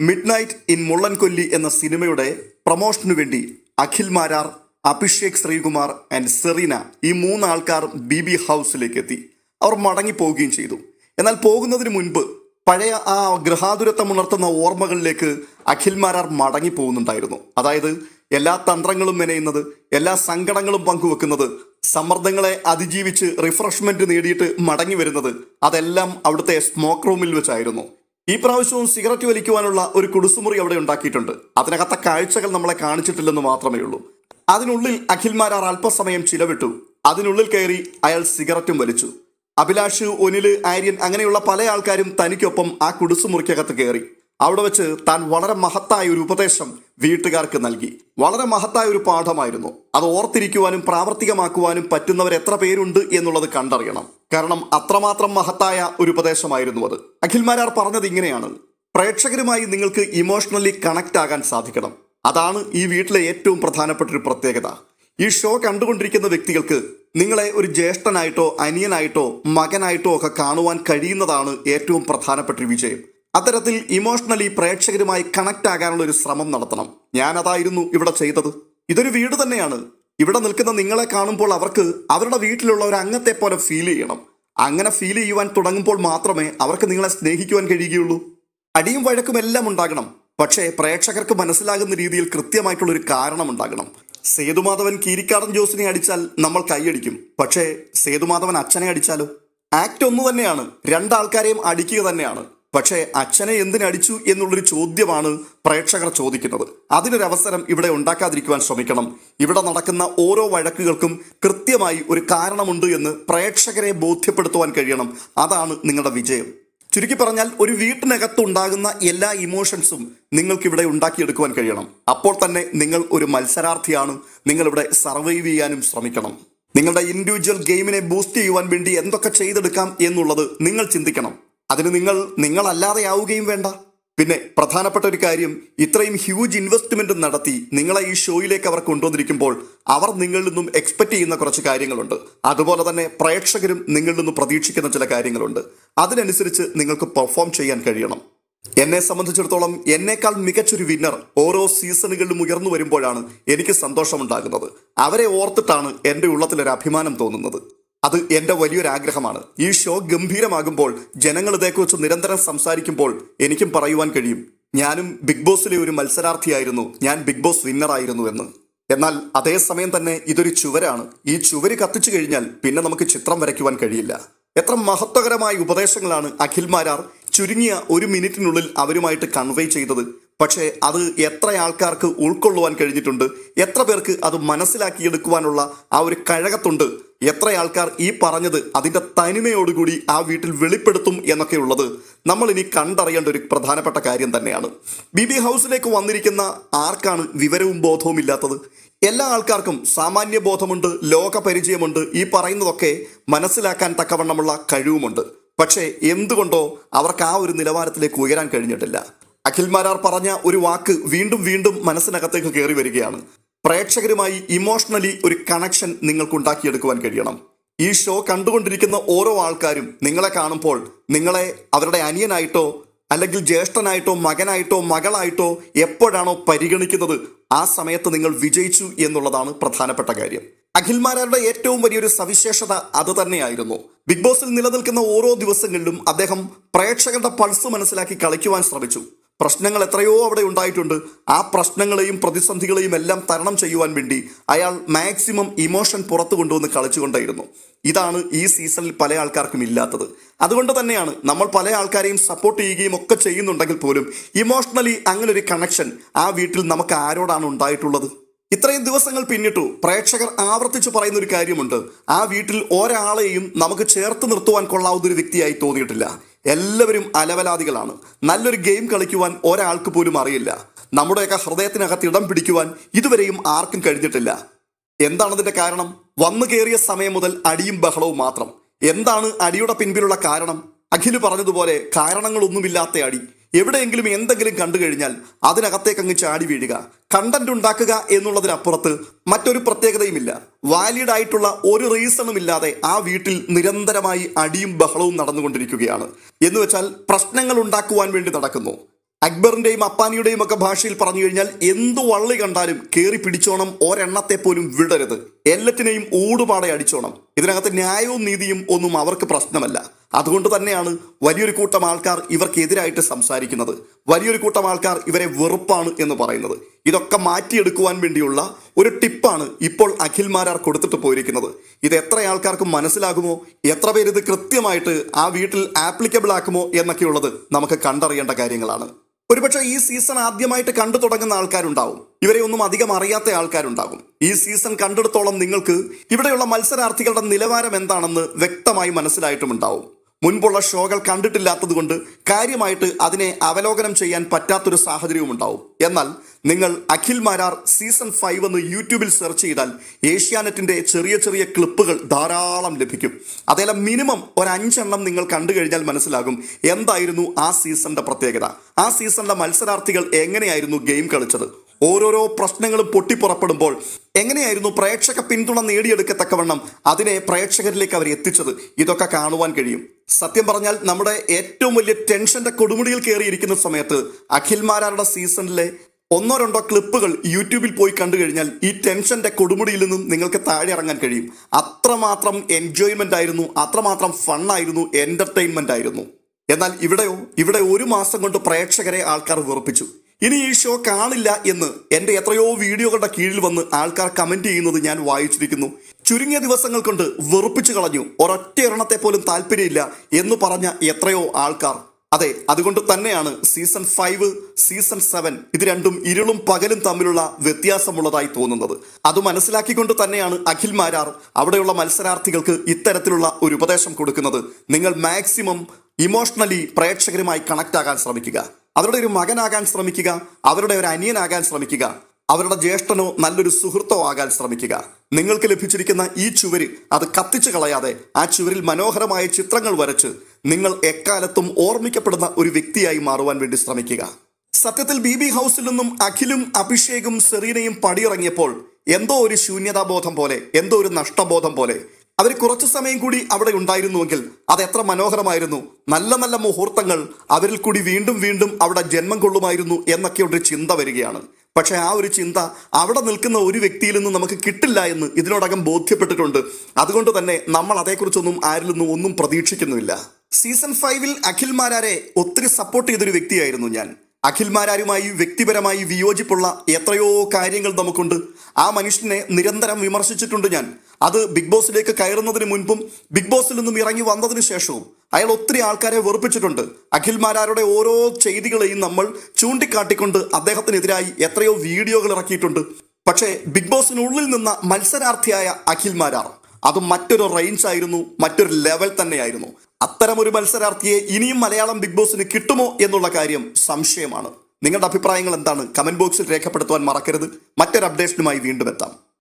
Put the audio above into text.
Mid night in Mullankolli എന്ന സിനിമയുടെ പ്രൊമോഷനു വേണ്ടി അഖിൽ മാരാർ അഭിഷേക് ശ്രീകുമാർ ആൻഡ് സെറീന ഈ മൂന്ന് ആൾക്കാർ ബി ബി ഹൗസിലേക്ക് എത്തി അവർ മടങ്ങിപ്പോവുകയും ചെയ്തു. എന്നാൽ പോകുന്നതിന് മുൻപ് പഴയ ആ ഗൃഹാതുരത്വം ഉണർത്തുന്ന ഓർമ്മകളിലേക്ക് അഖിൽ മാരാർ മടങ്ങി പോകുന്നുണ്ടായിരുന്നു അതായത് എല്ലാ തന്ത്രങ്ങളും മെനയുന്നത് എല്ലാ സങ്കടങ്ങളും പങ്കുവെക്കുന്നത് സമ്മർദ്ദങ്ങളെ അതിജീവിച്ച് റിഫ്രഷ്മെന്റ് നേടിയിട്ട് മടങ്ങി വരുന്നത് അതെല്ലാം അവിടുത്തെ സ്മോക്ക് റൂമിൽ വെച്ചായിരുന്നു. ഈ പ്രാവശ്യവും സിഗരറ്റ് വലിക്കുവാനുള്ള ഒരു കുടുസുമുറി അവിടെ ഉണ്ടാക്കിയിട്ടുണ്ട്. അതിനകത്തെ കാഴ്ചകൾ നമ്മളെ കാണിച്ചിട്ടില്ലെന്ന് മാത്രമേ ഉള്ളൂ. അതിനുള്ളിൽ അഖിൽമാരാർ അല്പസമയം ചിലവിട്ടു. അതിനുള്ളിൽ കയറി അയാൾ സിഗരറ്റും വലിച്ചു. അഭിലാഷ് ഒനിൽ ആര്യൻ അങ്ങനെയുള്ള പല ആൾക്കാരും തനിക്കൊപ്പം ആ കുടുസുമുറിക്കകത്ത് കയറി. അവിടെ വെച്ച് താൻ വളരെ മഹത്തായ ഒരു ഉപദേശം വീട്ടുകാർക്ക് നൽകി. വളരെ മഹത്തായ ഒരു പാഠമായിരുന്നു. അത് ഓർത്തിരിക്കുവാനും പ്രാവർത്തികമാക്കുവാനും പറ്റുന്നവർ എത്ര പേരുണ്ട് എന്നുള്ളത് കണ്ടറിയണം. കാരണം അത്രമാത്രം മഹത്തായ ഒരു ഉപദേശമായിരുന്നു അത്. അഖിൽമാരാർ പറഞ്ഞത് ഇങ്ങനെയാണ്. പ്രേക്ഷകരുമായി നിങ്ങൾക്ക് ഇമോഷണലി കണക്ട് ആകാൻ സാധിക്കണം. അതാണ് ഈ വീട്ടിലെ ഏറ്റവും പ്രധാനപ്പെട്ട ഒരു പ്രത്യേകത. ഈ ഷോ കണ്ടുകൊണ്ടിരിക്കുന്ന വ്യക്തികൾക്ക് നിങ്ങളെ ഒരു ജ്യേഷ്ഠനായിട്ടോ അനിയനായിട്ടോ മകനായിട്ടോ ഒക്കെ കാണുവാൻ കഴിയുന്നതാണ് ഏറ്റവും പ്രധാനപ്പെട്ട ഒരു വിജയം. അത്തരത്തിൽ ഇമോഷണലി പ്രേക്ഷകരുമായി കണക്ട് ആകാനുള്ള ഒരു ശ്രമം നടത്തണം. ഞാൻ അതായിരുന്നു ഇവിടെ ചെയ്തത്. ഇതൊരു വീട് തന്നെയാണ്. ഇവിടെ നിൽക്കുന്ന നിങ്ങളെ കാണുമ്പോൾ അവർക്ക് അവരുടെ വീട്ടിലുള്ള ഒരു അംഗത്തെ പോലെ ഫീൽ ചെയ്യണം. അങ്ങനെ ഫീൽ ചെയ്യുവാൻ തുടങ്ങുമ്പോൾ മാത്രമേ അവർക്ക് നിങ്ങളെ സ്നേഹിക്കുവാൻ കഴിയുകയുള്ളൂ. അടിയും വഴക്കും എല്ലാം ഉണ്ടാകണം. പക്ഷേ പ്രേക്ഷകർക്ക് മനസ്സിലാകുന്ന രീതിയിൽ കൃത്യമായിട്ടുള്ള ഒരു കാരണം ഉണ്ടാകണം സേതുമാധവൻ കീരിക്കാടൻ ജോസിനെ അടിച്ചാൽ നമ്മൾ കൈയടിക്കും. പക്ഷേ സേതുമാധവൻ അച്ഛനെ അടിച്ചാലോ? ആക്ട് ഒന്ന് തന്നെയാണ്. രണ്ടാൾക്കാരെയും അടിക്കുക തന്നെയാണ്. പക്ഷേ അച്ഛനെ എന്തിനടിച്ചു എന്നുള്ളൊരു ചോദ്യമാണ് പ്രേക്ഷകർ ചോദിക്കുന്നത്. അതിനൊരു അവസരം ഇവിടെ ഉണ്ടാക്കാതിരിക്കുവാൻ ശ്രമിക്കണം. ഇവിടെ നടക്കുന്ന ഓരോ വഴക്കുകൾക്കും കൃത്യമായി ഒരു കാരണമുണ്ട് എന്ന് പ്രേക്ഷകരെ ബോധ്യപ്പെടുത്തുവാൻ കഴിയണം. അതാണ് നിങ്ങളുടെ വിജയം. ചുരുക്കി പറഞ്ഞാൽ ഒരു വീട്ടിനകത്തുണ്ടാകുന്ന എല്ലാ ഇമോഷൻസും നിങ്ങൾക്കിവിടെ ഉണ്ടാക്കിയെടുക്കുവാൻ കഴിയണം. അപ്പോൾ തന്നെ നിങ്ങൾ ഒരു മത്സരാർത്ഥിയാണ്. നിങ്ങളിവിടെ സർവൈവ് ചെയ്യാനും ശ്രമിക്കണം. നിങ്ങളുടെ ഇൻഡിവിജ്വൽ ഗെയിമിനെ ബൂസ്റ്റ് ചെയ്യുവാൻ വേണ്ടി എന്തൊക്കെ ചെയ്തെടുക്കാം എന്നുള്ളത് നിങ്ങൾ ചിന്തിക്കണം. അതിന് നിങ്ങൾ നിങ്ങളല്ലാതെ ആവുകയും വേണ്ട. പിന്നെ പ്രധാനപ്പെട്ട ഒരു കാര്യം ഇത്രയും ഹ്യൂജ് ഇൻവെസ്റ്റ്മെന്റ് നടത്തി നിങ്ങളെ ഈ ഷോയിലേക്ക് അവർ കൊണ്ടുവന്നിരിക്കുമ്പോൾ അവർ നിങ്ങളിൽ നിന്നും എക്സ്പെക്ട് ചെയ്യുന്ന കുറച്ച് കാര്യങ്ങളുണ്ട്. അതുപോലെ തന്നെ പ്രേക്ഷകരും നിങ്ങളിൽ നിന്നും പ്രതീക്ഷിക്കുന്ന ചില കാര്യങ്ങളുണ്ട്. അതിനനുസരിച്ച് നിങ്ങൾക്ക് പെർഫോം ചെയ്യാൻ കഴിയണം. എന്നെ സംബന്ധിച്ചിടത്തോളം എന്നേക്കാൾ മികച്ചൊരു വിന്നർ ഓരോ സീസണുകളിലും ഉയർന്നു വരുമ്പോഴാണ് എനിക്ക് സന്തോഷമുണ്ടാകുന്നത്. അവരെ ഓർത്തിട്ടാണ് എന്റെ ഉള്ളത്തിലൊരു അഭിമാനം തോന്നുന്നത്. അത് എന്റെ വലിയൊരു ആഗ്രഹമാണ് ഈ ഷോ ഗംഭീരമാകുമ്പോൾ ജനങ്ങൾ ഇതേക്കുറിച്ച് നിരന്തരം സംസാരിക്കുമ്പോൾ എനിക്കും പറയുവാൻ കഴിയും. ഞാനും ബിഗ് ബോസിലെ ഒരു മത്സരാർത്ഥിയായിരുന്നു. ഞാൻ ബിഗ് ബോസ് വിന്നറായിരുന്നു എന്ന്. എന്നാൽ അതേസമയം തന്നെ ഇതൊരു ചുവരാണ്. ഈ ചുവര് കത്തിച്ചു കഴിഞ്ഞാൽ പിന്നെ നമുക്ക് ചിത്രം വരയ്ക്കുവാൻ കഴിയില്ല. എത്ര മഹത്വകരമായ ഉപദേശങ്ങളാണ് അഖിൽമാരാർ ചുരുങ്ങിയ ഒരു മിനിറ്റിനുള്ളിൽ അവരുമായിട്ട് കൺവേ ചെയ്തത്. പക്ഷേ അത് എത്ര ആൾക്കാർക്ക് ഉൾക്കൊള്ളുവാൻ കഴിഞ്ഞിട്ടുണ്ട് എത്ര പേർക്ക് അത് മനസ്സിലാക്കിയെടുക്കുവാനുള്ള ആ ഒരു കഴകത്തുണ്ട് എത്ര ആൾക്കാർ ഈ പറഞ്ഞത് അതിന്റെ തനിമയോടുകൂടി ആ വീട്ടിൽ വെളിപ്പെടുത്തും എന്നൊക്കെയുള്ളത് നമ്മൾ ഇനി കണ്ടറിയേണ്ട ഒരു പ്രധാനപ്പെട്ട കാര്യം തന്നെയാണ്. ബി ബി ഹൗസിലേക്ക് വന്നിരിക്കുന്ന ആർക്കാണ് വിവരവും ബോധവും ഇല്ലാത്തത്? എല്ലാ ആൾക്കാർക്കും സാമാന്യ ബോധമുണ്ട് ലോകപരിചയമുണ്ട് ഈ പറയുന്നതൊക്കെ മനസ്സിലാക്കാൻ തക്കവണ്ണമുള്ള കഴിവുമുണ്ട്. പക്ഷേ എന്തുകൊണ്ടോ അവർക്ക് ആ ഒരു നിലവാരത്തിലേക്ക് ഉയരാൻ കഴിഞ്ഞിട്ടില്ല. അഖിൽ മാരാർ പറഞ്ഞ ഒരു വാക്ക് വീണ്ടും വീണ്ടും മനസ്സിനകത്തേക്ക് കയറി വരികയാണ്. പ്രേക്ഷകരുമായി ഇമോഷണലി ഒരു കണക്ഷൻ നിങ്ങൾക്ക് ഉണ്ടാക്കിയെടുക്കുവാൻ കഴിയണം. ഈ ഷോ കണ്ടുകൊണ്ടിരിക്കുന്ന ഓരോ ആൾക്കാരും നിങ്ങളെ കാണുമ്പോൾ നിങ്ങളെ അവരുടെ അനിയനായിട്ടോ അല്ലെങ്കിൽ ജ്യേഷ്ഠനായിട്ടോ മകനായിട്ടോ മകളായിട്ടോ എപ്പോഴാണോ പരിഗണിക്കുന്നത് ആ സമയത്ത് നിങ്ങൾ വിജയിച്ചു എന്നുള്ളതാണ് പ്രധാനപ്പെട്ട കാര്യം. അഖിൽമാരാരുടെ ഏറ്റവും വലിയൊരു സവിശേഷത അത് തന്നെയായിരുന്നു. ബിഗ് ബോസിൽ നിലനിൽക്കുന്ന ഓരോ ദിവസങ്ങളിലും അദ്ദേഹം പ്രേക്ഷകരുടെ പൾസ് മനസ്സിലാക്കി കളിക്കുവാൻ ശ്രമിച്ചു. പ്രശ്നങ്ങൾ എത്രയോ അവിടെ ഉണ്ടായിട്ടുണ്ട്. ആ പ്രശ്നങ്ങളെയും പ്രതിസന്ധികളെയും എല്ലാം തരണം ചെയ്യുവാൻ വേണ്ടി അയാൾ മാക്സിമം ഇമോഷൻ പുറത്തു കൊണ്ടുവന്ന് കളിച്ചുകൊണ്ടായിരുന്നു. ഇതാണ് ഈ സീസണിൽ പല ആൾക്കാർക്കും ഇല്ലാത്തത്. അതുകൊണ്ട് തന്നെയാണ് നമ്മൾ പല ആൾക്കാരെയും സപ്പോർട്ട് ചെയ്യുകയും ഒക്കെ ചെയ്യുന്നുണ്ടെങ്കിൽ പോലും ഇമോഷണലി അങ്ങനെ ഒരു കണക്ഷൻ ആ വീട്ടിൽ നമുക്ക് ആരോടാണ് ഉണ്ടായിട്ടുള്ളത്? ഇത്രയും ദിവസങ്ങൾ പിന്നിട്ടു പ്രേക്ഷകർ ആവർത്തിച്ചു പറയുന്ന ഒരു കാര്യമുണ്ട്. ആ വീട്ടിൽ ഒരാളെയും നമുക്ക് ചേർത്ത് നിർത്തുവാൻ കൊള്ളാവുന്ന ഒരു വ്യക്തിയായി തോന്നിയിട്ടില്ല. എല്ലാവരും അലവലാദികളാണ്. നല്ലൊരു ഗെയിം കളിക്കുവാൻ ഒരാൾക്ക് പോലും അറിയില്ല. നമ്മുടെയൊക്കെ ഹൃദയത്തിനകത്ത് ഇടം പിടിക്കുവാൻ ഇതുവരെയും ആർക്കും കഴിഞ്ഞിട്ടില്ല. എന്താണ് അതിന്റെ കാരണം? വന്നു കയറിയ സമയം മുതൽ അടിയും ബഹളവും മാത്രം. എന്താണ് അടിയുടെ പിൻപിലുള്ള കാരണം? അഖിൽ പറഞ്ഞതുപോലെ കാരണങ്ങളൊന്നുമില്ലാത്ത അടി. എവിടെയെങ്കിലും എന്തെങ്കിലും കണ്ടു കഴിഞ്ഞാൽ അതിനകത്തേക്ക് അങ്ങ് ചാടി വീഴുക. കണ്ടന്റ് ഉണ്ടാക്കുക എന്നുള്ളതിനപ്പുറത്ത് മറ്റൊരു പ്രത്യേകതയുമില്ല. വാലിഡ് ആയിട്ടുള്ള ഒരു റീസണും ഇല്ലാതെ ആ വീട്ടിൽ നിരന്തരമായി അടിയും ബഹളവും നടന്നുകൊണ്ടിരിക്കുകയാണ്. എന്ന് വെച്ചാൽ പ്രശ്നങ്ങൾ ഉണ്ടാക്കുവാൻ വേണ്ടി നടക്കുന്നു. അക്ബറിന്റെയും അപ്പാനിയുടെയും ഒക്കെ ഭാഷയിൽ പറഞ്ഞു കഴിഞ്ഞാൽ എന്തു വള്ളി കണ്ടാലും കയറി പിടിച്ചോണം ഒരെണ്ണത്തെ പോലും വിടരുത്. എല്ലാത്തിനെയും ഊടുപാടെ അടിച്ചോണം. ഇതിനകത്ത് ന്യായവും നീതിയും ഒന്നും അവർക്ക് പ്രശ്നമല്ല. അതുകൊണ്ട് തന്നെയാണ് വലിയൊരു കൂട്ടം ആൾക്കാർ ഇവർക്കെതിരായിട്ട് സംസാരിക്കുന്നത്. വലിയൊരു കൂട്ടം ആൾക്കാർ ഇവരെ വെറുപ്പാണ് എന്ന് പറയുന്നത്. ഇതൊക്കെ മാറ്റിയെടുക്കുവാൻ വേണ്ടിയുള്ള ഒരു ടിപ്പാണ് ഇപ്പോൾ അഖിൽമാരാർ കൊടുത്തിട്ട് പോയിരിക്കുന്നത്. ഇത് എത്ര ആൾക്കാർക്ക് മനസ്സിലാകുമോ? എത്ര പേര് ഇത് കൃത്യമായിട്ട് ആ വീട്ടിൽ ആപ്ലിക്കബിൾ ആക്കുമോ എന്നൊക്കെയുള്ളത് നമുക്ക് കണ്ടറിയേണ്ട കാര്യങ്ങളാണ്. ഒരുപക്ഷെ ഈ സീസൺ ആദ്യമായിട്ട് കണ്ടു തുടങ്ങുന്ന ആൾക്കാരുണ്ടാവും. ഇവരെ ഒന്നും അധികം അറിയാത്ത ആൾക്കാരുണ്ടാകും. ഈ സീസൺ കണ്ടെടുത്തോളം നിങ്ങൾക്ക് ഇവിടെയുള്ള മത്സരാർത്ഥികളുടെ നിലവാരം എന്താണെന്ന് വ്യക്തമായി മനസ്സിലായിട്ടുമുണ്ടാവും. മുൻപുള്ള ഷോകൾ കണ്ടിട്ടില്ലാത്തതുകൊണ്ട് കാര്യമായിട്ട് അതിനെ അവലോകനം ചെയ്യാൻ പറ്റാത്തൊരു സാഹചര്യവും ഉണ്ടാവും. എന്നാൽ നിങ്ങൾ അഖിൽ മാരാർ സീസൺ ഫൈവ് എന്ന് യൂട്യൂബിൽ സെർച്ച് ചെയ്താൽ ഏഷ്യാനെറ്റിന്റെ ചെറിയ ചെറിയ ക്ലിപ്പുകൾ ധാരാളം ലഭിക്കും. അതെല്ലാം മിനിമം ഒരു അഞ്ചെണ്ണം നിങ്ങൾ കണ്ടു കഴിഞ്ഞാൽ മനസ്സിലാകും എന്തായിരുന്നു ആ സീസണിന്റെ പ്രത്യേകത. ആ സീസണിലെ മത്സരാർത്ഥികൾ എങ്ങനെയായിരുന്നു ഗെയിം കളിച്ചത്? ഓരോരോ പ്രശ്നങ്ങളും പൊട്ടിപ്പുറപ്പെടുമ്പോൾ എങ്ങനെയായിരുന്നു പ്രേക്ഷക പിന്തുണ നേടിയെടുക്കത്തക്കവണ്ണം അതിനെ പ്രേക്ഷകരിലേക്ക് അവർ എത്തിച്ചത്? ഇതൊക്കെ കാണുവാൻ കഴിയും. സത്യം പറഞ്ഞാൽ നമ്മുടെ ഏറ്റവും വലിയ ടെൻഷന്റെ കൊടുമുടിയിൽ കയറിയിരിക്കുന്ന സമയത്ത് അഖിൽമാരാരുടെ സീസണിലെ ഒന്നോ രണ്ടോ ക്ലിപ്പുകൾ യൂട്യൂബിൽ പോയി കണ്ടു കഴിഞ്ഞാൽ ഈ ടെൻഷന്റെ കൊടുമുടിയിൽ നിന്നും നിങ്ങൾക്ക് താഴെ ഇറങ്ങാൻ കഴിയും. അത്രമാത്രം എൻജോയ്മെന്റ് ആയിരുന്നു അത്രമാത്രം ഫണ്ണായിരുന്നു എന്റർടൈൻമെന്റ് ആയിരുന്നു. എന്നാൽ ഇവിടെയോ ഇവിടെ ഒരു മാസം കൊണ്ട് പ്രേക്ഷകരെ ആൾക്കാർ വെറുപ്പിച്ചു. ഇനി ഈ ഷോ കാണില്ല എന്ന് എന്റെ എത്രയോ വീഡിയോകളുടെ കീഴിൽ വന്ന് ആൾക്കാർ കമന്റ് ചെയ്യുന്നത് ഞാൻ വായിച്ചിരിക്കുന്നു. ചുരുങ്ങിയ ദിവസങ്ങൾ കൊണ്ട് വെറുപ്പിച്ചു കളഞ്ഞു. ഒരൊറ്റ എണ്ണത്തെ പോലും താല്പര്യമില്ല എന്ന് പറഞ്ഞ എത്രയോ ആൾക്കാർ. അതെ അതുകൊണ്ട് തന്നെയാണ് സീസൺ ഫൈവ് സീസൺ സെവൻ ഇത് രണ്ടും ഇരുളും പകലും തമ്മിലുള്ള വ്യത്യാസമുള്ളതായി തോന്നുന്നത്. അത് മനസ്സിലാക്കിക്കൊണ്ട് തന്നെയാണ് അഖിൽ മാരാർ അവിടെയുള്ള മത്സരാർത്ഥികൾക്ക് ഇത്തരത്തിലുള്ള ഒരു ഉപദേശം കൊടുക്കുന്നത്. നിങ്ങൾ മാക്സിമം ഇമോഷണലി പ്രേക്ഷകരുമായി കണക്ട് ആകാൻ ശ്രമിക്കുക. അവരുടെ ഒരു മകനാകാൻ ശ്രമിക്കുക അവരുടെ ഒരു അനിയനാകാൻ ശ്രമിക്കുക അവരുടെ ജ്യേഷ്ഠനോ നല്ലൊരു സുഹൃത്തോ ആകാൻ ശ്രമിക്കുക. നിങ്ങൾക്ക് ലഭിച്ചിരിക്കുന്ന ഈ ചുവര് അത് കത്തിച്ചു കളയാതെ ആ ചുവരിൽ മനോഹരമായ ചിത്രങ്ങൾ വരച്ച് നിങ്ങൾ എക്കാലത്തും ഓർമ്മിക്കപ്പെടുന്ന ഒരു വ്യക്തിയായി മാറുവാൻ വേണ്ടി ശ്രമിക്കുക. സത്യത്തിൽ ബി ബി ഹൗസിൽ നിന്നും അഖിലും അഭിഷേകും സെറീനയും പടിയിറങ്ങിയപ്പോൾ എന്തോ ഒരു ശൂന്യതാബോധം പോലെ എന്തോ ഒരു നഷ്ടബോധം പോലെ അവർ കുറച്ചു സമയം കൂടി അവിടെ ഉണ്ടായിരുന്നുവെങ്കിൽ അത് എത്ര മനോഹരമായിരുന്നു. നല്ല നല്ല മുഹൂർത്തങ്ങൾ അവരിൽ കൂടി വീണ്ടും വീണ്ടും അവിടെ ജന്മം കൊള്ളുമായിരുന്നു എന്നൊക്കെ ഒരു ചിന്ത വരികയാണ്. പക്ഷെ ആ ഒരു ചിന്ത അവിടെ നിൽക്കുന്ന ഒരു വ്യക്തിയിൽ നിന്ന് നമുക്ക് കിട്ടില്ല എന്ന് ഇതിനോടകം ബോധ്യപ്പെട്ടിട്ടുണ്ട്. അതുകൊണ്ട് തന്നെ നമ്മൾ അതേക്കുറിച്ചൊന്നും ആരിൽ നിന്നും ഒന്നും പ്രതീക്ഷിക്കുന്നുമില്ല. സീസൺ ഫൈവിൽ അഖിൽ മാരാരെ ഒത്തിരി സപ്പോർട്ട് ചെയ്തൊരു വ്യക്തിയായിരുന്നു ഞാൻ. അഖിൽമാരാരുമായി വ്യക്തിപരമായി വിയോജിപ്പുള്ള എത്രയോ കാര്യങ്ങൾ നമുക്കുണ്ട്. ആ മനുഷ്യനെ നിരന്തരം വിമർശിച്ചിട്ടുണ്ട് ഞാൻ. അത് ബിഗ് ബോസിലേക്ക് കയറുന്നതിന് മുൻപും ബിഗ് ബോസിൽ നിന്നും ഇറങ്ങി വന്നതിന് ശേഷവും അയാൾ ഒത്തിരി ആൾക്കാരെ വെറുപ്പിച്ചിട്ടുണ്ട്. അഖിൽമാരാരുടെ ഓരോ ചെയ്തികളെയും നമ്മൾ ചൂണ്ടിക്കാട്ടിക്കൊണ്ട് അദ്ദേഹത്തിനെതിരായി എത്രയോ വീഡിയോകൾ ഇറക്കിയിട്ടുണ്ട്. പക്ഷേ ബിഗ് ബോസിനുള്ളിൽ നിന്ന മത്സരാർത്ഥിയായ അഖിൽമാരാർ അത് മറ്റൊരു റേഞ്ച് ആയിരുന്നു മറ്റൊരു ലെവൽ തന്നെയായിരുന്നു. അത്തരമൊരു മത്സരാർത്ഥിയെ ഇനിയും മലയാളം ബിഗ് ബോസിന് കിട്ടുമോ എന്നുള്ള കാര്യം സംശയമാണ്. നിങ്ങളുടെ അഭിപ്രായങ്ങൾ എന്താണ്? കമന്റ് ബോക്സിൽ രേഖപ്പെടുത്തുവാൻ മറക്കരുത്. മറ്റൊരു അപ്ഡേഷനുമായി വീണ്ടും എത്താം.